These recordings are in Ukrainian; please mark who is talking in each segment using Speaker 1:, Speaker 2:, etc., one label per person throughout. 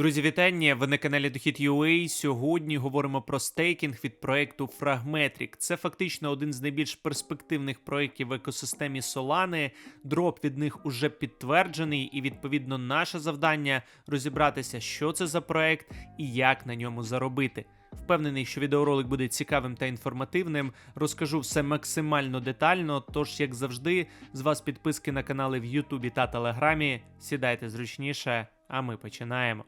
Speaker 1: Друзі, вітання! Ви на каналі Дохід UA. Сьогодні говоримо про стейкінг від проекту Fragmetric. Це фактично один з найбільш перспективних проєктів в екосистемі Solana. Дроп від них уже підтверджений, і відповідно наше завдання розібратися, що це за проект і як на ньому заробити. Впевнений, що відеоролик буде цікавим та інформативним. Розкажу все максимально детально. Тож, як завжди, з вас підписки на канали в Ютубі та Телеграмі. Сідайте зручніше, а ми починаємо.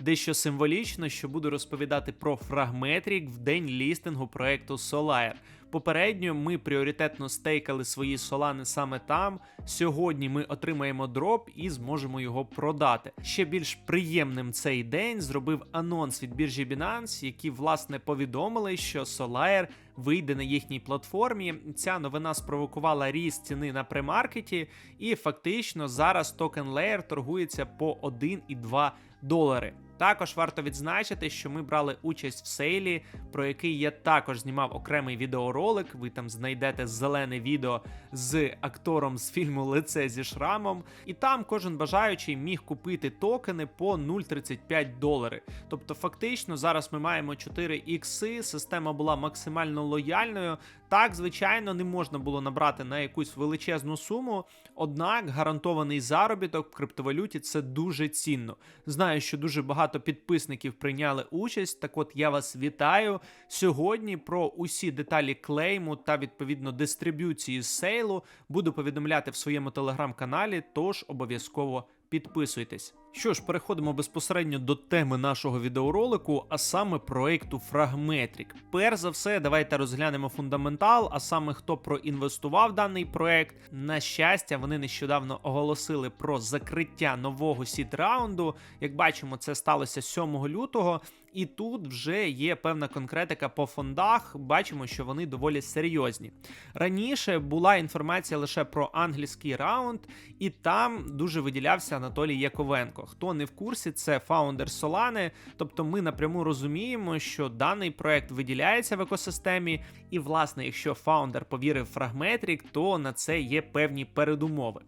Speaker 1: Дещо символічно, що буду розповідати про Fragmetric в день лістингу проекту Solare. Попередньо ми пріоритетно стейкали свої солани саме там. Сьогодні ми отримаємо дроп і зможемо його продати. Ще більш приємним цей день зробив анонс від біржі Binance, які власне повідомили, що Solare вийде на їхній платформі. Ця новина спровокувала ріст ціни на премаркеті, і фактично зараз токен Layer торгується по 1,2 долари. Також варто відзначити, що ми брали участь в сейлі, про який я також знімав окремий відеоролик. Ви там знайдете зелене відео з актором з фільму Лице зі шрамом. І там кожен бажаючий міг купити токени по 0,35 долари. Тобто, фактично, зараз ми маємо 4 ікси, система була максимально лояльною. Так, звичайно, не можна було набрати на якусь величезну суму, однак гарантований заробіток в криптовалюті це дуже цінно. Знаю, що дуже багато підписників прийняли участь. Так от я вас вітаю сьогодні. Про усі деталі клейму та відповідно дистриб'юції сейлу буду повідомляти в своєму телеграм-каналі, тож обов'язково підписуйтесь. Що ж, переходимо безпосередньо до теми нашого відеоролику, а саме проекту Fragmetric. Перш за все, давайте розглянемо фундаментал, а саме хто проінвестував даний проект. На щастя, вони нещодавно оголосили про закриття нового сід раунду. Як бачимо, це сталося 7 лютого. І тут вже є певна конкретика по фондах. Бачимо, що вони доволі серйозні. Раніше була інформація лише про англійський раунд, і там дуже виділявся Анатолій Яковенко. Хто не в курсі, це фаундер Solana, тобто ми напряму розуміємо, що даний проект виділяється в екосистемі, і, власне, якщо фаундер повірив в фрагметрік, то на це є певні передумови.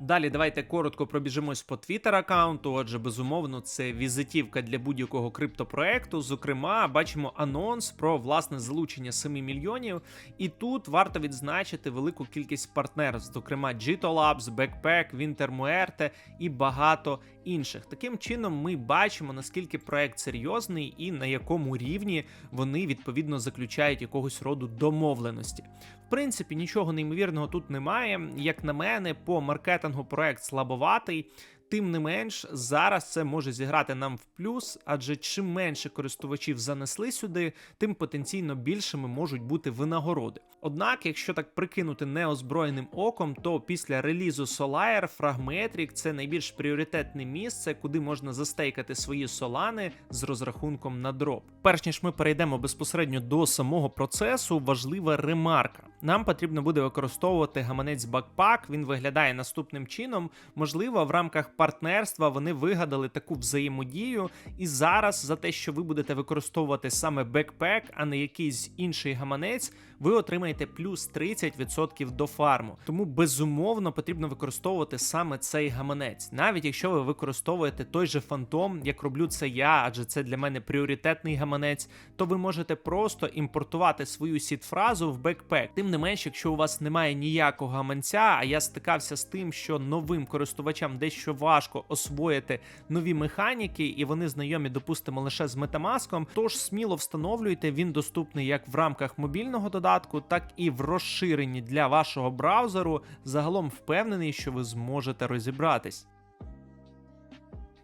Speaker 1: Далі давайте коротко пробіжимось по Twitter аккаунту. Отже, безумовно, це візитівка для будь-якого криптопроекту. Зокрема, бачимо анонс про власне залучення 7 мільйонів. І тут варто відзначити велику кількість партнерств, зокрема Gito Labs, Backpack, Winter Muerte і багато інших. Таким чином, ми бачимо наскільки проект серйозний і на якому рівні вони відповідно заключають якогось роду домовленості. В принципі, нічого неймовірного тут немає. Як на мене, по маркетингу проект слабоватий. Тим не менш, зараз це може зіграти нам в плюс, адже чим менше користувачів занесли сюди, тим потенційно більшими можуть бути винагороди. Однак, якщо так прикинути неозброєним оком, то після релізу Solare Fragmetric це найбільш пріоритетне місце, куди можна застейкати свої солани з розрахунком на дроп. Перш ніж ми перейдемо безпосередньо до самого процесу, важлива ремарка. Нам потрібно буде використовувати гаманець Backpack, Він виглядає наступним чином. Можливо, в рамках партнерства вони вигадали таку взаємодію, і зараз за те, що ви будете використовувати саме Backpack, а не якийсь інший гаманець, ви отримаєте плюс 30% до фарму. Тому безумовно потрібно використовувати саме цей гаманець, навіть якщо ви використовуєте той же фантом, як роблю це я, адже це для мене пріоритетний гаманець, то ви можете просто імпортувати свою сіт-фразу в Backpack. Тим не менш, якщо у вас немає ніякого гаманця, а я стикався з тим, що новим користувачам дещо важко освоїти нові механіки, і вони знайомі, допустимо, лише з Metamask, тож сміло встановлюйте, він доступний як в рамках мобільного додатку, так і в розширенні для вашого браузеру. Загалом впевнений, що ви зможете розібратись.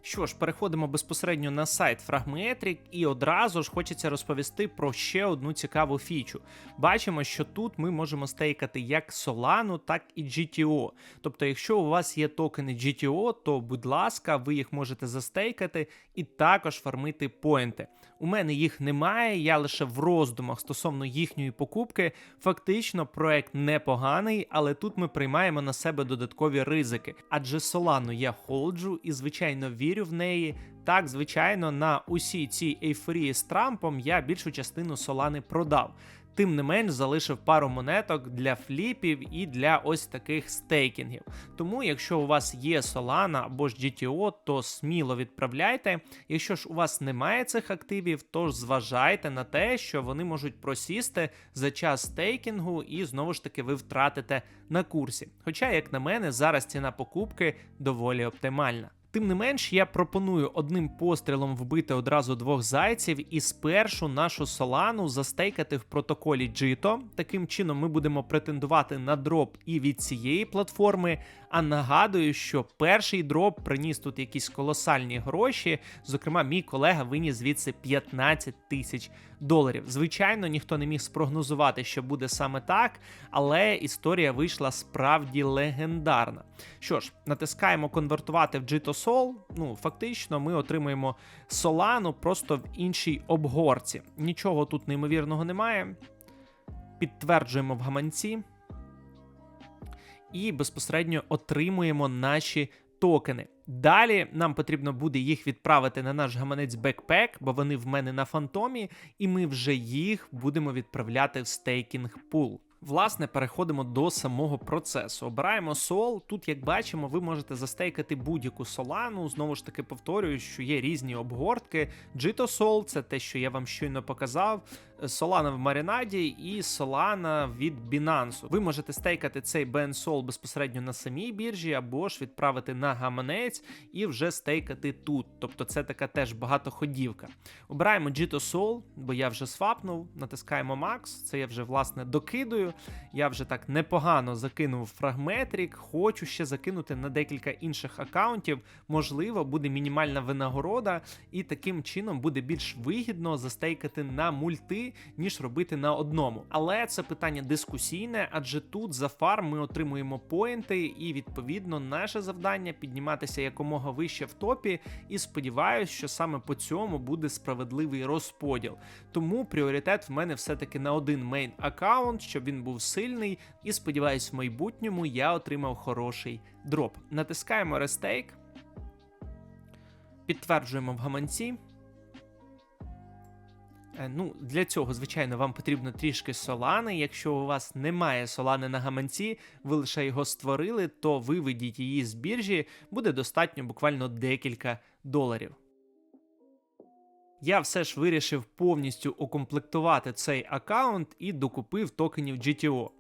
Speaker 1: Що ж, переходимо безпосередньо на сайт Fragmetric і одразу ж хочеться розповісти про ще одну цікаву фічу. Бачимо, що тут ми можемо стейкати як Solana, так і GTO. Тобто, якщо у вас є токени GTO, то будь ласка, ви їх можете застейкати і також фармити поінти. У мене їх немає, я лише в роздумах стосовно їхньої покупки. Фактично, проект непоганий, але тут ми приймаємо на себе додаткові ризики. Адже Solana я холджу і, звичайно, вірю в неї. Так, звичайно, на усій цій ейфорії з Трампом я більшу частину Солани продав. Тим не менш залишив пару монеток для фліпів і для ось таких стейкінгів. Тому, якщо у вас є Solana або ж GTO, то сміло відправляйте. Якщо ж у вас немає цих активів, то зважайте на те, що вони можуть просісти за час стейкінгу, і знову ж таки ви втратите на курсі. Хоча, як на мене, зараз ціна покупки доволі оптимальна. Тим не менш, я пропоную одним пострілом вбити одразу двох зайців і спершу нашу солану застейкати в протоколі Jito. Таким чином ми будемо претендувати на дроп і від цієї платформи. А нагадую, що перший дроп приніс тут якісь колосальні гроші. Зокрема, мій колега виніс звідси 15 тисяч доларів. Звичайно, ніхто не міг спрогнозувати, що буде саме так, але історія вийшла справді легендарна. Що ж, натискаємо конвертувати в Jito Sol. Ну, фактично, ми отримуємо Solano просто в іншій обгорці. Нічого тут неймовірного немає. Підтверджуємо в гаманці. І безпосередньо отримуємо наші токени. Далі нам потрібно буде їх відправити на наш гаманець Backpack, бо вони в мене на фантомі, і ми вже їх будемо відправляти в стейкінг пул. Власне, переходимо до самого процесу. Обираємо сол. Тут, як бачимо, ви можете застейкати будь-яку солану. Знову ж таки, повторюю, що є різні обгортки. Jito Sol – це те, що я вам щойно показав. Solana в маринаді і Solana від Binance. Ви можете стейкати цей BN Sol безпосередньо на самій біржі, або ж відправити на гаманець і вже стейкати тут. Тобто це така теж багатоходівка. Обираємо Jito Sol, бо я вже свапнув, натискаємо Max. Це я вже власне докидую. Я вже так непогано закинув фрагметрік. Хочу ще закинути на декілька інших аккаунтів. Можливо, буде мінімальна винагорода, і таким чином буде більш вигідно застейкати на мульти, ніж робити на одному. Але це питання дискусійне, адже тут за фарм ми отримуємо поінти, і відповідно наше завдання підніматися якомога вище в топі. І сподіваюся, що саме по цьому буде справедливий розподіл. Тому пріоритет в мене все-таки на один мейн аккаунт, щоб він був сильний, і сподіваюсь, в майбутньому я отримав хороший дроп. Натискаємо рестейк, підтверджуємо в гаманці. Е, Ну, Для цього, звичайно, вам потрібно трішки солани. Якщо у вас немає солани на гаманці, ви лише його створили, то виведіть її з біржі, буде достатньо буквально декілька доларів. Я все ж вирішив повністю укомплектувати цей аккаунт і докупив токенів GTO.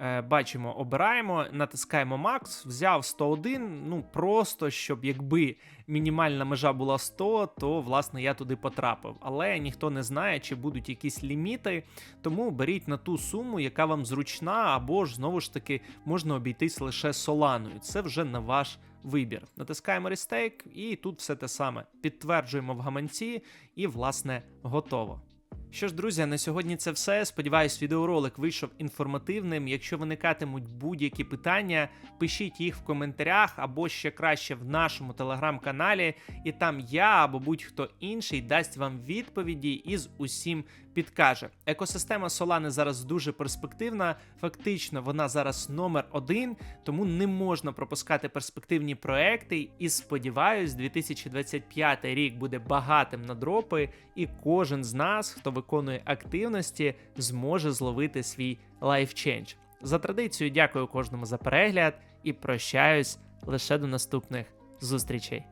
Speaker 1: Е, бачимо, обираємо, натискаємо Max, взяв 101. Ну просто щоб якби мінімальна межа була 100, то власне я туди потрапив. Але ніхто не знає, чи будуть якісь ліміти. Тому беріть на ту суму, яка вам зручна, або ж знову ж таки можна обійтись лише соланою. Це вже на ваш вибір. Натискаємо Restake, і тут все те саме. Підтверджуємо в гаманці, і, власне, готово. Що ж, друзі, на сьогодні це все. Сподіваюсь, відеоролик вийшов інформативним. Якщо виникатимуть будь-які питання, пишіть їх в коментарях або ще краще в нашому телеграм-каналі, і там я або будь-хто інший дасть вам відповіді і з усім підкаже. Екосистема Solana зараз дуже перспективна. Фактично, вона зараз номер один, тому не можна пропускати перспективні проекти. І сподіваюсь, 2025 рік буде багатим на дропи, і кожен з нас, хто виконує активності, зможе зловити свій лайфчендж. За традицією, дякую кожному за перегляд і прощаюсь лише до наступних зустрічей.